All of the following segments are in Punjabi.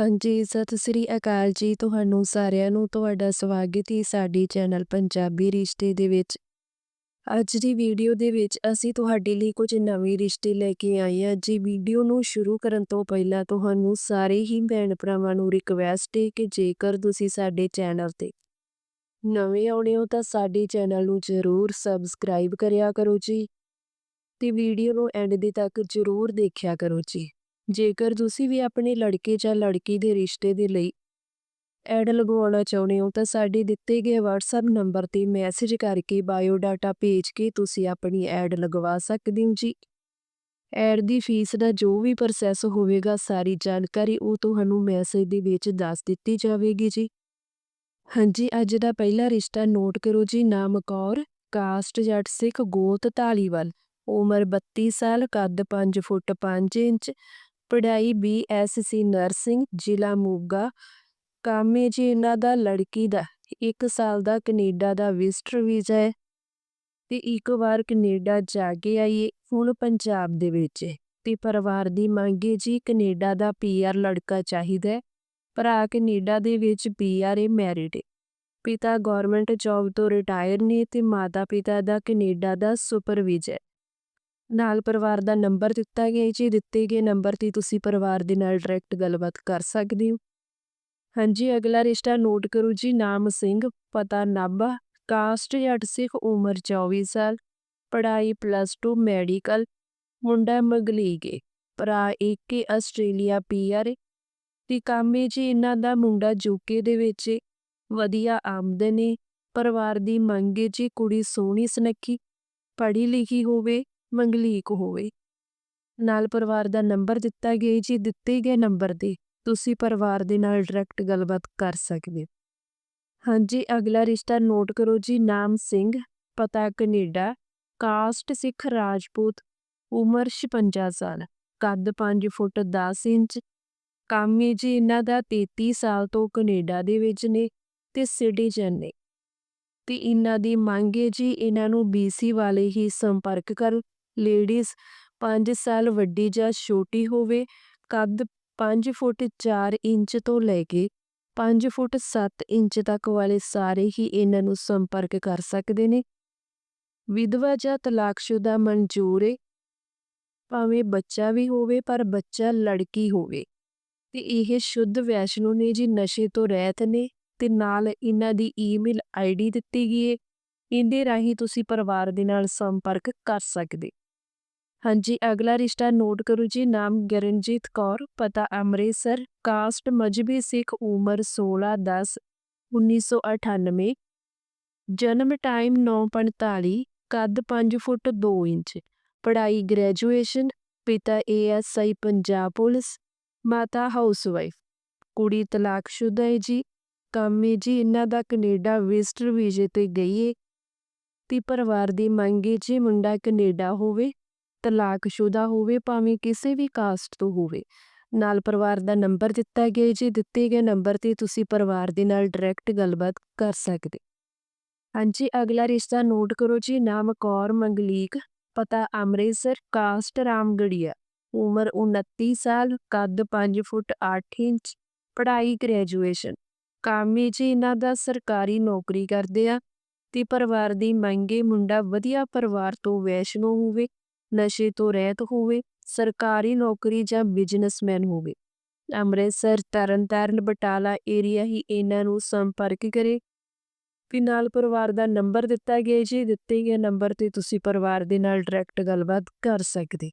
ਹਾਂਜੀ, ਸਤਿ ਸ੍ਰੀ ਅਕਾਲ ਜੀ ਤੁਹਾਨੂੰ ਸਾਰਿਆਂ ਨੂੰ ਤੁਹਾਡਾ ਸਵਾਗਤ ਹੈ ਸਾਡੀ ਚੈਨਲ ਪੰਜਾਬੀ ਰਿਸ਼ਤੇ ਦੇ ਵਿੱਚ। ਅੱਜ ਦੀ ਵੀਡੀਓ ਦੇ ਵਿੱਚ ਅਸੀਂ ਤੁਹਾਡੇ ਲਈ ਕੁਝ ਨਵੇਂ ਰਿਸ਼ਤੇ ਲੈ ਕੇ ਆਏ ਹਾਂ ਜੀ ਵੀਡੀਓ ਨੂੰ ਸ਼ੁਰੂ ਕਰਨ ਤੋਂ ਪਹਿਲਾਂ ਤੁਹਾਨੂੰ ਸਾਰੇ ਹੀ ਭੈਣ ਭਰਾਵਾਂ ਨੂੰ ਰਿਕਵੈਸਟ ਹੈ ਕਿ ਜੇਕਰ ਤੁਸੀਂ ਸਾਡੇ ਚੈਨਲ ਤੇ ਨਵੇਂ ਆਉਣੇ ਹੋ ਤਾਂ ਸਾਡੇ ਚੈਨਲ ਨੂੰ ਜ਼ਰੂਰ ਸਬਸਕ੍ਰਾਈਬ ਕਰਿਆ ਕਰੋ ਜੀ ਤੇ ਵੀਡੀਓ ਨੂੰ ਐਂਡ ਦੇ ਤੱਕ ਜ਼ਰੂਰ ਦੇਖਿਆ ਕਰੋ ਜੀ ਜੇਕਰ ਤੁਸੀਂ ਵੀ ਆਪਣੇ ਲੜਕੇ ਜਾਂ ਲੜਕੀ ਦੇ ਰਿਸ਼ਤੇ ਦੇ ਲਈ ਐਡ ਲਗਵਾਉਣਾ ਚਾਹੁੰਦੇ ਹੋ, ਤਾਂ ਸਾਡੇ ਦਿੱਤੇ ਗਏ WhatsApp ਨੰਬਰ ਤੇ ਮੈਸੇਜ ਕਰਕੇ ਬਾਇਓ ਡਾਟਾ ਭੇਜ ਕੇ ਤੁਸੀਂ ਆਪਣੀ ਐਡ ਲਗਵਾ ਸਕਦੇ ਹੋ ਜੀ। ਐਡ ਦੀ ਫੀਸ ਦਾ ਜੋ ਵੀ ਪ੍ਰੋਸੈਸ ਹੋਵੇਗਾ, ਸਾਰੀ ਜਾਣਕਾਰੀ ਉਹ ਤੁਹਾਨੂੰ ਮੈਸੇਜ ਦੇ ਵਿੱਚ ਦੱਸ ਦਿੱਤੀ ਜਾਵੇਗੀ ਜੀ। ਹਾਂਜੀ, ਅੱਜ ਦਾ ਪਹਿਲਾ ਰਿਸ਼ਤਾ ਨੋਟ ਕਰੋ ਜੀ, ਨਾਮ ਕੌਰ ਕਾਸਟ ਜੱਟ ਸਿੱਖ ਗੋਤ ਢਾਲੀਵਾਲ ਉਮਰ 32 ਸਾਲ, ਕੱਦ 5 ਫੁੱਟ 5 ਇੰਚ ਪੜ੍ਹਾਈ ਬੀਐਸਸੀ ਨਰਸਿੰਗ, ਜ਼ਿਲ੍ਹਾ ਮੋਗਾ। ਕੰਮ ਹੈ ਜੀ ਇਹਨਾਂ ਦਾ ਲੜਕੀ ਦਾ 1 ਸਾਲ ਦਾ ਕੈਨੇਡਾ ਦਾ ਵਿਜ਼ਟਰ ਵੀਜ਼ਾ ਹੈ। ਤੇ ਇੱਕ ਵਾਰ ਕੈਨੇਡਾ ਜਾ ਕੇ ਆਈ ਹੁਣ ਪੰਜਾਬ ਦੇ ਵਿੱਚ ਹੈ। ਤੇ ਪਰਿਵਾਰ ਦੀ ਮੰਗ ਹੈ ਜੀ, ਕੈਨੇਡਾ ਦਾ ਪੀਆਰ ਲੜਕਾ ਚਾਹੀਦਾ ਹੈ। ਭਰਾ ਕੈਨੇਡਾ ਦੇ ਵਿੱਚ ਪੀਆਰ ਹੈ ਮੈਰਿਡ ਹੈ। ਪਿਤਾ ਗਵਰਨਮੈਂਟ ਜੌਬ ਤੋਂ ਰਿਟਾਇਰ ਨੇ ਤੇ ਮਾਤਾ ਪਿਤਾ ਦਾ ਕੈਨੇਡਾ ਦਾ ਸੁਪਰਵਾਈਜ਼ਰ ਨਾਲ ਪਰਿਵਾਰ ਦਾ ਨੰਬਰ ਦਿੱਤਾ ਗਿਆ ਜੀ, ਦਿੱਤੇ ਗਏ ਨੰਬਰ ਤੇ ਤੁਸੀਂ ਪਰਿਵਾਰ ਦੇ ਨਾਲ ਡਾਇਰੈਕਟ ਗੱਲਬਾਤ ਕਰ ਸਕਦੇ ਹੋ। ਹਾਂਜੀ, ਅਗਲਾ ਰਿਸ਼ਤਾ ਨੋਟ ਕਰੋ ਜੀ, ਨਾਮ ਸਿੰਘ, ਪਤਾ ਨਾਭਾ ਕਾਸਟ ਜੱਟ ਸਿੱਖ, ਉਮਰ 24 ਸਾਲ, ਪੜ੍ਹਾਈ ਪਲੱਸ 2 ਮੈਡੀਕਲ ਮੁੰਡਾ ਮਗਲੀਗੇ ਭਰਾ ਏਕੇ, ਆਸਟ੍ਰੇਲੀਆ ਪੀਆਰ ਤੇ ਕੰਮ ਹੈ ਜੀ ਇਹਨਾਂ ਦਾ ਮੁੰਡਾ ਯੂਕੇ ਦੇ ਵਿੱਚ ਵਧੀਆ ਆਮਦਨ ਹੈ ਪਰਿਵਾਰ ਦੀ ਮੰਗ ਹੈ ਜੀ, ਕੁੜੀ ਸੋਹਣੀ ਸੁਨੱਖੀ, ਪੜ੍ਹੀ ਲਿਖੀ ਹੋਵੇ ਮੰਗਲੀਕ ਹੋਵੇ। ਨਾਲ ਪਰਿਵਾਰ ਦਾ ਨੰਬਰ ਦਿੱਤਾ ਗਿਆ ਜੀ, ਦਿੱਤੇ ਗਏ ਨੰਬਰ ਤੇ ਤੁਸੀਂ ਪਰਿਵਾਰ ਦੇ ਨਾਲ ਡਾਇਰੈਕਟ ਗੱਲਬਾਤ ਕਰ ਸਕਦੇ ਹਾਂਜੀ, ਅਗਲਾ ਰਿਸ਼ਤਾ ਨੋਟ ਕਰੋ ਜੀ, ਨਾਮ ਸਿੰਘ, ਪਤਾ ਕੈਨੇਡਾ ਕਾਸਟ ਸਿੱਖ ਰਾਜਪੂਤ, ਉਮਰ 56 ਸਾਲ, ਕੱਦ 5 ਫੁੱਟ 10 ਇੰਚ। ਕੰਮ ਹੈ ਜੀ ਇਹਨਾਂ ਦਾ 33 ਸਾਲ ਤੋਂ ਕੈਨੇਡਾ ਦੇ ਵਿੱਚ ਨੇ ਤੇ ਸਿਟੀਜ਼ਨ ਨੇ। ਤੇ ਇਹਨਾਂ ਦੀ ਮੰਗ ਹੈ ਜੀ, ਇਹਨਾਂ ਨੂੰ ਬੀਸੀ ਵਾਲੇ ਹੀ ਸੰਪਰਕ ਕਰਨ ਲੇਡੀਜ਼ 5 ਸਾਲ ਵੱਡੀ ਜਾਂ ਛੋਟੀ ਹੋਵੇ, ਕੱਦ 5 ਫੁੱਟ 4 ਇੰਚ ਤੋਂ ਲੈ ਕੇ 5 ਫੁੱਟ 7 ਇੰਚ ਤੱਕ ਵਾਲੇ ਸਾਰੇ ਹੀ ਇਹਨਾਂ ਨੂੰ ਸੰਪਰਕ ਕਰ ਸਕਦੇ ਨੇ। ਵਿਧਵਾ ਜਾਂ ਤਲਾਕਸ਼ੁਦਾ ਮਨਜ਼ੂਰ ਹੈ ਭਾਵੇਂ ਬੱਚਾ ਵੀ ਹੋਵੇ, ਪਰ ਬੱਚਾ ਲੜਕੀ ਹੋਵੇ। ਤੇ ਇਹ ਸ਼ੁੱਧ ਵੈਸ਼ਨੂ ਨੇ ਜੀ ਨਸ਼ੇ ਤੋਂ ਰਹਿਤ ਨੇ ਤੇ ਨਾਲ ਇਹਨਾਂ ਦੀ ਈਮੇਲ ਆਈਡੀ ਦਿੱਤੀ ਗਈ ਹੈ ਇਹਦੇ ਰਾਹੀਂ ਤੁਸੀਂ ਪਰਿਵਾਰ ਦੇ ਨਾਲ ਸੰਪਰਕ ਕਰ ਸਕਦੇ। ਹਾਂਜੀ, ਅਗਲਾ ਰਿਸ਼ਤਾ ਨੋਟ ਕਰੋ ਜੀ, ਨਾਮ ਗਰਨਜੀਤ ਕੌਰ, ਪਤਾ ਅੰਮ੍ਰਿਤਸਰ, ਕਾਸਟ ਮਜਬੀ ਸਿੱਖ ਉਮਰ 16 10 1998 ਜਨਮ ਟਾਈਮ 9:45 ਕੱਦ 5 ਫੁੱਟ 2 ਇੰਚ, ਪੜ੍ਹਾਈ ਗ੍ਰੈਜੂਏਸ਼ਨ, ਪਿਤਾ ਏਐਸਆਈ ਪੰਜਾਬ ਪੁਲਿਸ, ਮਾਤਾ ਹਾਊਸਵਾਈਫ, ਕੁੜੀ ਤਲਾਕਸ਼ੁਦਾ ਹੈ ਜੀ, ਕੰਮ ਹੈ ਜੀ, ਇਹਨਾਂ ਦਾ ਕੈਨੇਡਾ ਵਿਜ਼ਟਰ ਵੀਜ਼ੇ ਤੇ ਗਈ ਹੈ ਤੇ ਪਰਿਵਾਰ ਦੀ ਮੰਗ ਹੈ ਜੀ, ਮੁੰਡਾ ਕੈਨੇਡਾ ਹੋਵੇ ਤਲਾਕਸ਼ੁਦਾ ਹੋਵੇ, ਭਾਵੇਂ ਕਿਸੇ ਵੀ ਕਾਸਟ ਤੋਂ ਹੋਵੇ। ਨਾਲ ਪਰਿਵਾਰ ਦਾ ਨੰਬਰ ਦਿੱਤਾ ਗਿਆ ਜੀ ਦਿੱਤੇ ਗਏ ਨੰਬਰ ਤੇ ਤੁਸੀਂ ਪਰਿਵਾਰ ਦੇ ਨਾਲ ਡਾਇਰੈਕਟ ਗੱਲਬਾਤ ਕਰ ਸਕਦੇ। ਹਾਂਜੀ, ਅਗਲਾ ਰਿਸ਼ਤਾ ਨੋਟ ਕਰੋ ਜੀ। ਨਾਮ ਕੌਰ ਮੰਗਲੀਕ, ਪਤਾ ਅੰਮ੍ਰਿਤਸਰ, ਕਾਸਟ ਰਾਮਗੜੀਆ। ਉਮਰ 29 ਸਾਲ, ਕੱਦ 5 ਫੁੱਟ 8 ਇੰਚ, ਪੜ੍ਹਾਈ ਗ੍ਰੈਜੂਏਸ਼ਨ। ਕਾਮੇ ਜੀ ਇਹਨਾਂ ਦਾ ਸਰਕਾਰੀ ਨੌਕਰੀ ਕਰਦੇ ਆ, ਤੇ ਪਰਿਵਾਰ ਦੀ ਮੰਗੇ ਮੁੰਡਾ ਵਧੀਆ ਪਰਿਵਾਰ ਤੋਂ ਵੈਸ਼ਨੋ ਹੋਵੇ। ਨਸ਼ੇ ਤੋਂ ਰਹਿਤ ਹੋਵੇ, ਸਰਕਾਰੀ ਨੌਕਰੀ ਜਾਂ ਬਿਜ਼ਨਸਮੈਨ ਹੋਵੇ। ਅੰਮ੍ਰਿਤਸਰ, ਤਰਨਤਾਰਨ, ਬਟਾਲਾ ਏਰੀਆ ਹੀ ਇਹਨਾਂ ਨੂੰ ਸੰਪਰਕ ਕਰੇ। ਵੀ ਨਾਲ ਪਰਿਵਾਰ ਦਾ ਨੰਬਰ ਦਿੱਤਾ ਗਿਆ ਜੀ ਦਿੱਤੇ ਗਏ ਨੰਬਰ ਤੇ ਤੁਸੀਂ ਪਰਿਵਾਰ ਦੇ ਨਾਲ ਡਾਇਰੈਕਟ ਗੱਲਬਾਤ ਕਰ ਸਕਦੇ।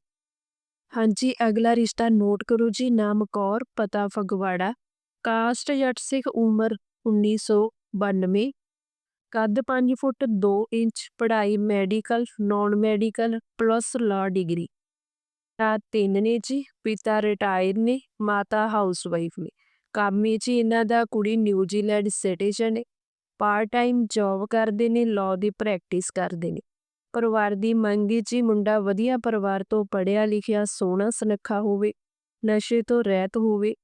ਹਾਂਜੀ, ਅਗਲਾ ਰਿਸ਼ਤਾ ਨੋਟ ਕਰੋ ਜੀ। ਨਾਮ ਕੌਰ, ਪਤਾ ਫਗਵਾੜਾ। ਕਾਸਟ, ਜੱਟ ਸਿੱਖ, ਉਮਰ 1992 ਕੱਦ ਪੰਜ ਫੁੱਟ ਦੋ ਇੰਚ, ਪੜ੍ਹਾਈ medical, non medical, plus law degree. ਤਾਂ ਤਿੰਨ ਨੇ ਜੀ, ਪਿਤਾ ਰਿਟਾਇਰ ਨੇ, ਮਾਤਾ ਹਾਊਸਵਾਈਫ ਨੇ। ਕੰਮ ਜੀ ਇਹਨਾਂ ਦਾ ਕੁੜੀ ਨਿਊਜ਼ੀਲੈਂਡ ਸਿਟੀਜ਼ਨ ਨੇ ਪਾਰਟ ਟਾਈਮ ਜੌਬ ਕਰਦੇ ਨੇ ਲਾਅ ਦੀ ਪ੍ਰੈਕਟਿਸ ਕਰਦੇ ਨੇ। ਪਰਿਵਾਰ ਦੀ ਮੰਗ ਜੀ, ਮੁੰਡਾ ਵਧੀਆ ਪਰਿਵਾਰ ਤੋਂ ਪੜਿਆ ਲਿਖਿਆ, ਸੋਹਣਾ ਸੁਨੱਖਾ ਹੋਵੇ, ਨਸ਼ੇ ਤੋਂ ਰਹਿਤ ਹੋਵੇ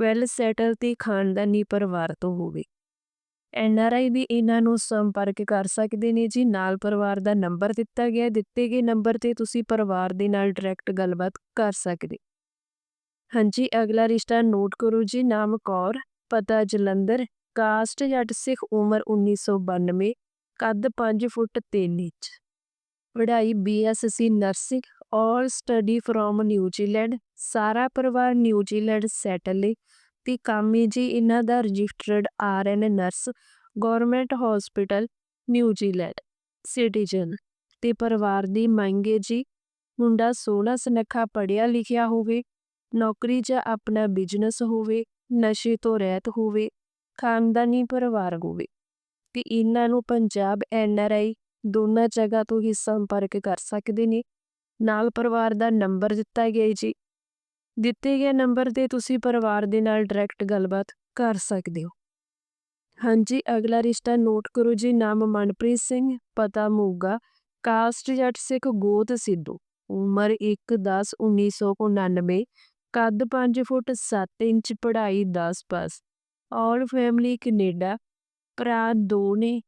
ਵੈਲ ਸੈਟਲ ਤੇ ਖਾਨਦਾਨੀ ਪਰਿਵਾਰ ਤੋਂ ਹੋਵੇ। ਐਨਆਰਆਈ ਵੀ ਇਹਨਾਂ ਨੂੰ ਸੰਪਰਕ ਕਰ ਸਕਦੇ ਨੇ ਜੀ। ਨਾਲ ਪਰਿਵਾਰ ਦਾ ਨੰਬਰ ਦਿੱਤਾ ਗਿਆ ਦਿੱਤੇ ਗਏ ਨੰਬਰ ਤੇ ਤੁਸੀਂ ਪਰਿਵਾਰ ਦੇ ਨਾਲ ਡਾਇਰੈਕਟ ਗੱਲਬਾਤ ਕਰ ਸਕਦੇ। ਹਾਂਜੀ, ਅਗਲਾ ਰਿਸ਼ਤਾ ਨੋਟ ਕਰੋ ਜੀ। ਨਾਮ ਕੌਰ, ਪਤਾ ਜਲੰਧਰ, ਕਾਸਟ ਜੱਟ ਸਿੱਖ ਉਮਰ 1992 ਕੱਦ 5 ਫੁੱਟ 3 ਇੰਚ। ਪੜ੍ਹਾਈ ਬੀਐਸਸੀ ਨਰਸਿੰਗ, ਔਰ ਸਟੱਡੀ ਫਰੋਮ ਨਿਊਜ਼ੀਲੈਂਡ। ਸਾਰਾ ਪਰਿਵਾਰ ਨਿਊਜ਼ੀਲੈਂਡ ਸੈਟਲ ਹੈ ਤੇ ਕੰਮ ਜੀ ਇਹਨਾਂ ਦਾ registered R N nurse government hospital New Zealand citizen ਤੇ ਪਰਿਵਾਰ ਦੀ ਮੰਗ ਹੈ ਜੀ। ਮੁੰਡਾ 16 ਸੁਨੱਖਾ ਪੜ੍ਹਿਆ ਲਿਖਿਆ ਹੋਵੇ, ਨੌਕਰੀ ਜਾਂ ਆਪਣਾ ਬਿਜ਼ਨਸ ਹੋਵੇ, ਨਸ਼ੇ ਤੋਂ ਰਹਿਤ ਹੋਵੇ, ਖਾਨਦਾਨੀ ਪਰਿਵਾਰ ਹੋਵੇ ਤੇ ਇਹਨਾਂ ਨੂੰ ਪੰਜਾਬ ਐਨ ਆਰ ਆਈ ਦੋਨਾਂ ਜਗ੍ਹਾ ਤੋਂ ਹੀ ਸੰਪਰਕ ਕਰ ਸਕਦੇ ਨੇ। ਨਾਲ ਪਰਿਵਾਰ ਦਾ ਨੰਬਰ ਦਿੱਤਾ ਗਿਆ ਜੀ। ਦਿੱਤੇ ਗਏ ਨੰਬਰ ਤੇ ਤੁਸੀਂ ਪਰਿਵਾਰ ਦੇ ਨਾਲ ਡਾਇਰੈਕਟ ਗੱਲਬਾਤ ਕਰ ਸਕਦੇ ਹੋ। ਹਾਂਜੀ, ਅਗਲਾ ਰਿਸ਼ਤਾ ਨੋਟ ਕਰੋ ਜੀ, ਨਾਮ ਮਨਪ੍ਰੀਤ ਸਿੰਘ, ਪਤਾ ਮੋਗਾ, ਕਾਸਟ ਜੱਟ ਸਿੱਖ ਗੋਤ ਸਿੱਧੂ, ਉਮਰ 1/10/1999 ਕੱਦ 5 ਫੁੱਟ 7 ਇੰਚ, ਪੜ੍ਹਾਈ 10 ਪਾਸ। ਆਲ ਫੈਮਿਲੀ ਕੈਨੇਡਾ, ਭਰਾ ਦੋ ਨੇ,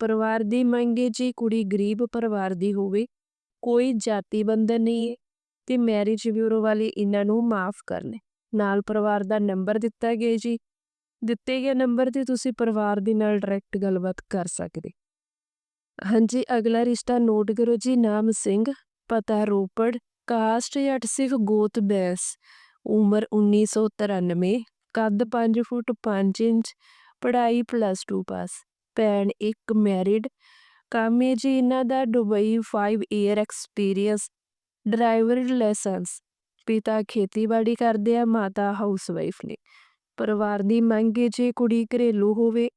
ਪਰਿਵਾਰ ਦੀ ਮੰਗੇ ਜੀ ਕੁੜੀ ਗਰੀਬ ਪਰਿਵਾਰ ਦੀ ਹੋਵੇ, ਕੋਈ ਜਾਤੀ ਬੰਧਨ ਨਹੀਂ ਹੈ। ਤੇ ਮੈਰਿਜ ਬਿਊਰੋ ਵਾਲੇ ਇਹਨਾਂ ਨੂੰ ਮਾਫ ਕਰਨੇ। ਨਾਲ ਪਰਿਵਾਰ ਦਾ ਨੰਬਰ ਦਿੱਤਾ ਗਿਆ ਜੀ। ਦਿੱਤੇ ਗਏ ਨੰਬਰ ਤੇ ਤੁਸੀਂ ਪਰਿਵਾਰ ਦੇ ਨਾਲ ਡਾਇਰੈਕਟ ਗੱਲਬਾਤ ਕਰ ਸਕਦੇ। ਹਾਂਜੀ, ਅਗਲਾ ਰਿਸ਼ਤਾ ਨੋਟ ਕਰੋ ਜੀ, ਨਾਮ ਸਿੰਘ, ਪਤਾ ਰੋਪੜ ਕਾਸਟ ਜੱਟ ਸਿੱਖ ਗੋਤ ਬੈਸ, ਉਮਰ 1993 ਕੱਦ 5 ਫੁੱਟ 5 ਇੰਚ, ਪੜ੍ਹਾਈ ਪਲੱਸ 2 ਪਾਸ ਭੈਣ ਇੱਕ ਮੈਰਿਡ ਕੰਮ ਹੈ ਜੀ ਇਹਨਾਂ ਦਾ Dubai 5 year experience driver license, ਪਿਤਾ ਖੇਤੀਬਾੜੀ ਕਰਦੇ ਆ, ਮਾਤਾ ਹਾਊਸਵਾਈਫ ਨੇ। ਪਰਿਵਾਰ ਦੀ ਮੰਗ ਹੈ, ਜੇ ਕੁੜੀ ਘਰੇਲੂ ਹੋਵੇ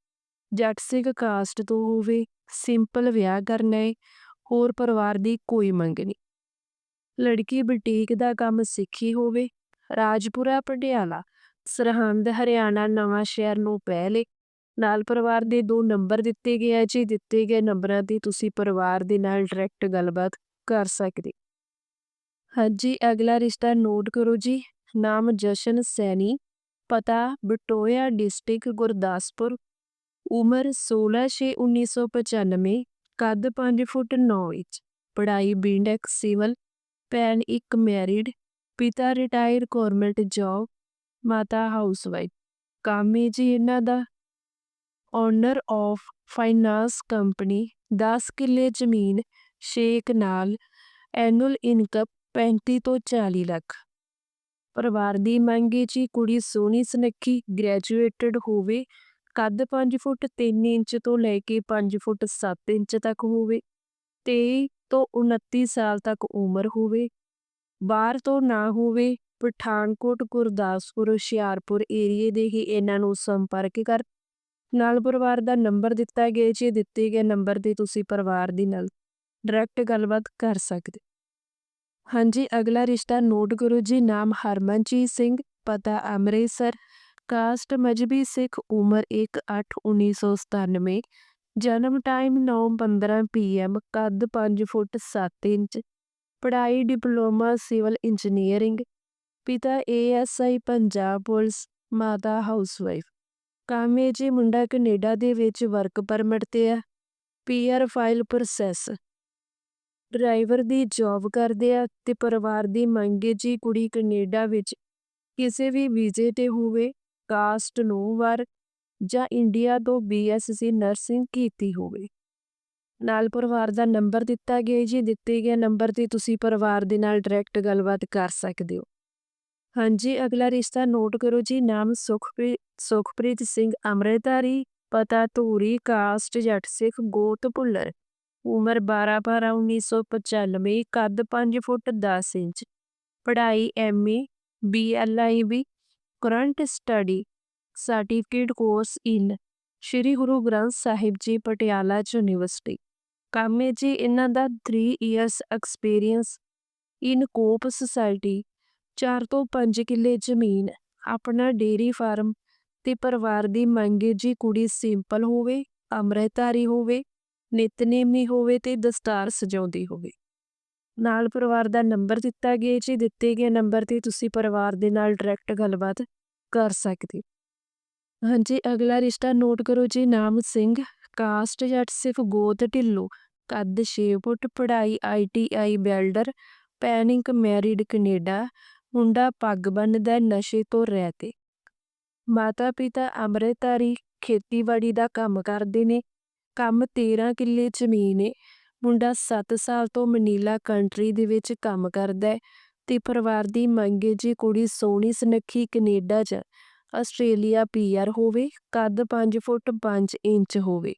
ਜੱਟ ਸਿੱਖ ਕਾਸਟ ਤੋਂ ਹੋਵੇ, ਸਿੰਪਲ ਵਿਆਹ ਕਰਨਾ ਹੈ, ਹੋਰ ਪਰਿਵਾਰ ਦੀ ਕੋਈ ਮੰਗ ਨਹੀਂ। ਲੜਕੀ ਬੁਟੀਕ ਦਾ ਕੰਮ ਸਿੱਖੀ ਹੋਵੇ, ਰਾਜਪੁਰਾ, ਪਟਿਆਲਾ, ਸਰਹੰਦ, ਹਰਿਆਣਾ, ਨਵਾਂ ਸ਼ਹਿਰ ਨੂੰ ਪਹਿਲੇ ਨਾਲ ਪਰਿਵਾਰ ਦੇ ਦੋ ਨੰਬਰ ਦਿੱਤੇ ਗਏ ਆ ਜੀ, ਦਿੱਤੇ ਗਏ ਨੰਬਰਾਂ ਤੇ ਤੁਸੀਂ ਪਰਿਵਾਰ ਦੇ ਨਾਲ ਡਾਇਰੈਕਟ ਗੱਲਬਾਤ ਕਰ ਸਕਦੇ ਹਾਂਜੀ, ਅਗਲਾ ਰਿਸ਼ਤਾ ਨੋਟ ਕਰੋ ਜੀ। ਨਾਮ ਜਸ਼ਨ ਸੈਣੀ, ਪਤਾ ਬਟੋਇਆ ਡਿਸਟ੍ਰਿਕਟ ਗੁਰਦਾਸਪੁਰ, ਉਮਰ 16/6/1995 ਕੱਦ 5 ਫੁੱਟ 9 ਇੰਚ, ਪੜ੍ਹਾਈ ਬੀਟੈਕ ਸਿਵਲ, ਭੈਣ ਇੱਕ ਮੈਰਿਡ, ਪਿਤਾ ਰਿਟਾਇਰ ਗਵਰਨਮੈਂਟ ਜੌਬ ਮਾਤਾ ਹਾਊਸਵਾਈਫ ਕੰਮ ਹੈ ਜੀ ਇਹਨਾਂ ਦਾ। ਓਨਰ ਆਫ ਫਾਈਨਾਂਸ ਕੰਪਨੀ 10 ਕਿੱਲੇ ਜ਼ਮੀਨ ਸ਼ੇਕ ਨਾਲ ਐਨੂਅਲ ਇਨਕਮ 35 ਤੋਂ 40 ਲੱਖ। ਪਰਿਵਾਰ ਦੀ ਮੰਗ ਹੈ ਜੀ ਕੁੜੀ ਸੋਹਣੀ ਸੁਨੱਖੀ ਗ੍ਰੈਜੂਏਟਡ ਹੋਵੇ, ਕੱਦ 5 ਫੁੱਟ 3 ਇੰਚ ਤੋਂ ਲੈ ਕੇ 5 ਫੁੱਟ 7 ਇੰਚ ਤੱਕ ਹੋਵੇ 23 ਤੋਂ 29 ਸਾਲ ਤੱਕ ਉਮਰ ਹੋਵੇ, ਬਾਹਰ ਤੋਂ ਨਾ ਹੋਵੇ, ਪਠਾਨਕੋਟ, ਗੁਰਦਾਸਪੁਰ, ਹੁਸ਼ਿਆਰਪੁਰ ਏਰੀਏ ਦੇ ਹੀ ਇਹਨਾਂ ਨੂੰ ਸੰਪਰਕ ਕਰ। ਨਾਲ ਪਰਿਵਾਰ ਦਾ ਨੰਬਰ ਦਿੱਤਾ ਗਿਆ ਜੀ ਦਿੱਤੇ ਗਏ ਨੰਬਰ ਤੇ ਤੁਸੀਂ ਪਰਿਵਾਰ ਦੀ ਨਾਲ ਡਾਇਰੈਕਟ ਗੱਲਬਾਤ ਕਰ ਸਕਦੇ ਹਾਂਜੀ, ਅਗਲਾ ਰਿਸ਼ਤਾ ਨੋਟ ਕਰੋ ਜੀ, ਨਾਮ ਹਰਮਨਜੀਤ ਸਿੰਘ, ਪਤਾ ਅੰਮ੍ਰਿਤਸਰ, ਕਾਸਟ ਮਜਬੀ ਸਿੱਖ ਉਮਰ 1/8/1997 ਜਨਮ ਟਾਈਮ 9:15 ਪੀਐਮ ਕੱਦ 5 ਫੁੱਟ 7 ਇੰਚ, ਪੜ੍ਹਾਈ ਡਿਪਲੋਮਾ ਸਿਵਲ ਇੰਜੀਨੀਅਰਿੰਗ, ਪਿਤਾ ਏਐਸਆਈ ਪੰਜਾਬ ਪੁਲਿਸ, ਮਾਤਾ ਹਾਊਸਵਾਈਫ ਕਾਮੇ ਜੀ ਮੁੰਡਾ ਕੈਨੇਡਾ ਦੇ ਵਿੱਚ ਵਰਕ ਪਰਮਿਟ ਤੇ ਆ ਪੀਆਰ ਫਾਈਲ ਪ੍ਰੋਸੈਸ ਡਰਾਈਵਰ ਦੀ ਜੌਬ ਕਰਦੇ ਆ ਤੇ ਪਰਿਵਾਰ ਦੀ ਮੰਗ ਹੈ ਜੀ ਕੁੜੀ ਕੈਨੇਡਾ ਵਿੱਚ ਕਿਸੇ ਵੀ ਵੀਜ਼ੇ ਤੇ ਹੋਵੇ, ਕਾਸਟ ਨੂੰ ਵਰ ਜਾਂ ਇੰਡੀਆ ਤੋਂ ਬੀਐਸਸੀ ਨਰਸਿੰਗ ਕੀਤੀ ਹੋਵੇ। ਨਾਲ ਪਰਿਵਾਰ ਦਾ ਨੰਬਰ ਦਿੱਤਾ ਗਿਆ ਜੀ, ਦਿੱਤੇ ਗਏ ਨੰਬਰ ਤੇ ਤੁਸੀਂ ਪਰਿਵਾਰ ਦੇ ਨਾਲ ਡਾਇਰੈਕਟ ਗੱਲਬਾਤ ਕਰ ਸਕਦੇ ਹੋ। ਹਾਂਜੀ, ਅਗਲਾ ਰਿਸ਼ਤਾ ਨੋਟ ਕਰੋ ਜੀ, ਨਾਮ ਸੁਖਪ੍ਰੀਤ ਸੁਖਪ੍ਰੀਤ ਸਿੰਘ ਅਮਰਤਾਰੀ ਪਤਾ ਧੂਰੀ, ਕਾਸਟ ਜੱਟ ਸਿੱਖ ਗੋਤ ਭੁੱਲਰ। ਉਮਰ 12/12/1995 ਕੱਦ 5 ਫੁੱਟ 10 ਇੰਚ, ਪੜ੍ਹਾਈ MA B L I B current study, certificate course in, Shri Guru Granth Sahib ji Patiala university. ਕੰਮ ਹੈ ਜੀ ਇਹਨਾਂ ਦਾ 3 years experience in co-op society 4 ਤੋਂ 5 ਕਿੱਲੇ ਜ਼ਮੀਨ, ਆਪਣਾ ਡੇਰੀ ਫਾਰਮ ਤੇ ਪਰਿਵਾਰ ਦੀ ਮੰਗ ਹੈ ਜੀ ਕੁੜੀ ਸਿੰਪਲ ਹੋਵੇ, ਅੰਮ੍ਰਿਤਧਾਰੀ ਹੋਵੇ ਨਿਤਨੇਮੀ ਹੋਵੇ ਤੇ ਦਸਤਾਰ ਸਜਾਉਂਦੀ ਹੋਵੇ। ਨਾਲ ਪਰਿਵਾਰ ਦਾ ਨੰਬਰ ਦਿੱਤਾ ਗਿਆ ਜੀ ਦਿੱਤੇ ਗਏ ਨੰਬਰ ਤੇ ਤੁਸੀਂ ਪਰਿਵਾਰ ਦੇ ਨਾਲ ਡਾਇਰੈਕਟ ਗੱਲਬਾਤ ਕਰ ਸਕਦੇ ਹਾਂਜੀ, ਅਗਲਾ ਰਿਸ਼ਤਾ ਨੋਟ ਕਰੋ ਜੀ। ਨਾਮ ਸਿੰਘ, ਕਾਸਟ ਜੱਟ ਸਿੱਖ ਗੋਤ ਢਿੱਲੋ, ਕੱਦ 6 ਫੁੱਟ, ਪੜ੍ਹਾਈ ਆਈਟੀਆਈ ਵੈਲਡਰ ਪੈਨਿੰਗ ਮੈਰਿਡ ਕੈਨੇਡਾ, ਮੁੰਡਾ ਪੱਗ ਬੰਨਦਾ, ਨਸ਼ੇ ਤੋਂ ਰਹਿਤ। ਏ ਮਾਤਾ ਪਿਤਾ ਅੰਮ੍ਰਿਤਧਾਰੀ ਖੇਤੀਬਾੜੀ ਦਾ ਕੰਮ ਕਰਦੇ ਨੇ। ਕੰਮ 13 ਕਿੱਲੇ ਜ਼ਮੀਨ ਏ। ਮੁੰਡਾ 7 ਸਾਲ ਤੋਂ ਮਨੀਲਾ ਕੰਟਰੀ ਦੇ ਵਿੱਚ ਕੰਮ ਕਰਦਾ ਹੈ ਤੇ ਪਰਿਵਾਰ ਦੀ ਮੰਗ ਏ ਜੀ ਕੁੜੀ ਸੋਹਣੀ ਸੁਨੱਖੀ ਕੈਨੇਡਾ 'ਚ ਆਸਟ੍ਰੇਲੀਆ ਪੀਆਰ ਹੋਵੇ, ਕੱਦ 5 ਫੁੱਟ 5 ਇੰਚ ਹੋਵੇ।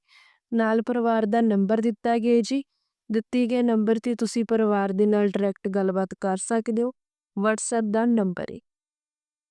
ਨਾਲ ਪਰਿਵਾਰ ਦਾ ਨੰਬਰ ਦਿੱਤਾ ਗਿਆ ਜੀ। ਦਿੱਤੇ ਗਏ ਨੰਬਰ ਤੇ ਤੁਸੀਂ ਪਰਿਵਾਰ ਦੇ ਨਾਲ ਡਾਇਰੈਕਟ ਗੱਲਬਾਤ ਕਰ ਸਕਦੇ ਹੋ। WhatsApp ਦਾ ਨੰਬਰ ਏ।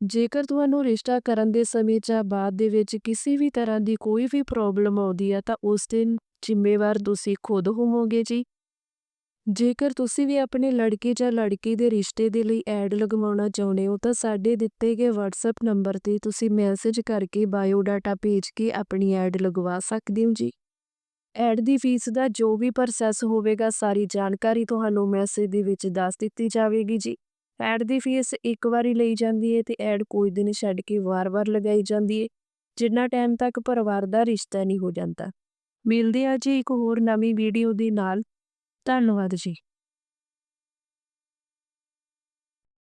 ਜੇਕਰ ਤੁਹਾਨੂੰ ਰਿਸ਼ਤਾ ਕਰਨ ਦੇ ਸਮੇਂ ਜਾਂ ਬਾਅਦ ਦੇ ਵਿੱਚ ਕਿਸੇ ਵੀ ਤਰ੍ਹਾਂ ਦੀ ਕੋਈ ਵੀ ਪ੍ਰੋਬਲਮ ਆਉਂਦੀ ਹੈ ਤਾਂ ਉਸ ਦਿਨ ਜ਼ਿੰਮੇਵਾਰ ਤੁਸੀਂ ਖੁਦ ਹੋਵੋਗੇ ਜੀ। ਜੇਕਰ ਤੁਸੀਂ ਵੀ ਆਪਣੇ ਲੜਕੇ ਜਾਂ ਲੜਕੀ ਦੇ ਰਿਸ਼ਤੇ ਦੇ ਲਈ ਐਡ ਲਗਵਾਉਣਾ ਚਾਹੁੰਦੇ ਹੋ, ਤਾਂ ਸਾਡੇ ਦਿੱਤੇ ਗਏ WhatsApp ਨੰਬਰ ਤੇ ਤੁਸੀਂ ਮੈਸੇਜ ਕਰਕੇ ਬਾਇਓ ਡਾਟਾ ਭੇਜ ਕੇ ਆਪਣੀ ਐਡ ਲਗਵਾ ਸਕਦੇ ਹੋ ਜੀ। ਐਡ ਦੀ ਫੀਸ ਦਾ ਜੋ ਵੀ ਪ੍ਰੋਸੈਸ ਹੋਵੇਗਾ, ਸਾਰੀ ਜਾਣਕਾਰੀ ਤੁਹਾਨੂੰ ਮੈਸੇਜ ਦੇ ਵਿੱਚ ਦੱਸ ਦਿੱਤੀ ਜਾਵੇਗੀ ਜੀ। ਐਡ ਦੀ ਫੀਸ ਇੱਕ ਵਾਰੀ ਲਈ ਜਾਂਦੀ ਹੈ ਤੇ ਐਡ ਕੋਈ ਦਿਨ ਛੱਡ ਕੇ ਵਾਰ-ਵਾਰ ਲਗਾਈ ਜਾਂਦੀ ਹੈ ਜਿੰਨਾ ਟਾਈਮ ਤੱਕ ਪਰਿਵਾਰ ਦਾ ਰਿਸ਼ਤਾ ਨਹੀਂ ਹੋ ਜਾਂਦਾ। ਮਿਲਦੇ ਆ ਜੀ ਇੱਕ ਹੋਰ ਨਵੀਂ ਵੀਡੀਓ ਦੇ ਨਾਲ। ਧੰਨਵਾਦ ਜੀ।